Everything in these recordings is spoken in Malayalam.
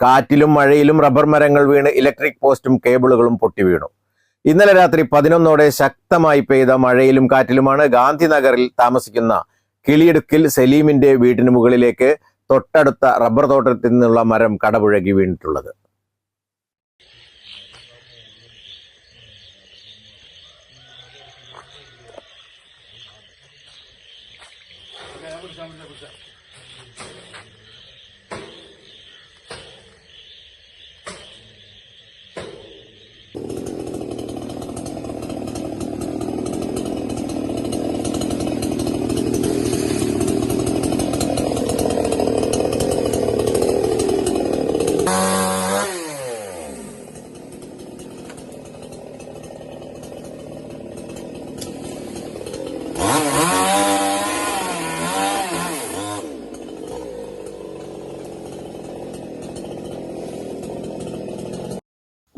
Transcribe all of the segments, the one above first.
കാറ്റിലും മഴയിലും റബ്ബർ മരങ്ങൾ വീണ് ഇലക്ട്രിക് പോസ്റ്റും കേബിളുകളും പൊട്ടി വീണു. ഇന്നലെ രാത്രി പതിനൊന്നോടെ ശക്തമായി പെയ്ത മഴയിലും കാറ്റിലുമാണ് ഗാന്ധിനഗറിൽ താമസിക്കുന്ന കിളിയിടുക്കിൽ സലീമിന്റെ വീടിന് മുകളിലേക്ക് തൊട്ടടുത്ത റബ്ബർ തോട്ടത്തിൽ നിന്നുള്ള മരം കടപുഴകി വീണിട്ടുള്ളത്.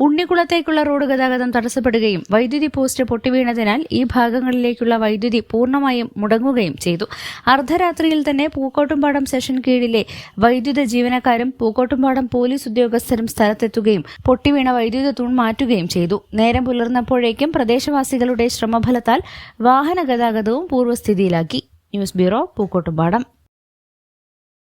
ഉണ്ണിക്കുളത്തേക്കുള്ള റോഡ് ഗതാഗതം തടസ്സപ്പെടുകയും വൈദ്യുതി പോസ്റ്റ് പൊട്ടിവീണതിനാൽ ഈ ഭാഗങ്ങളിലേക്കുള്ള വൈദ്യുതി പൂർണമായും മുടങ്ങുകയും ചെയ്തു. അർദ്ധരാത്രിയിൽ തന്നെ പൂക്കോട്ടുംപാടം സെഷൻ കീഴിലെ വൈദ്യുത ജീവനക്കാരും പൂക്കോട്ടുംപാടം പോലീസ് ഉദ്യോഗസ്ഥരും സ്ഥലത്തെത്തുകയും പൊട്ടിവീണ വൈദ്യുത തൂൺ മാറ്റുകയും ചെയ്തു. നേരം പുലർന്നപ്പോഴേക്കും പ്രദേശവാസികളുടെ ശ്രമഫലത്താൽ വാഹന ഗതാഗതവും പൂർവസ്ഥിതിയിലാക്കി. News bureau Pookkottumpadam.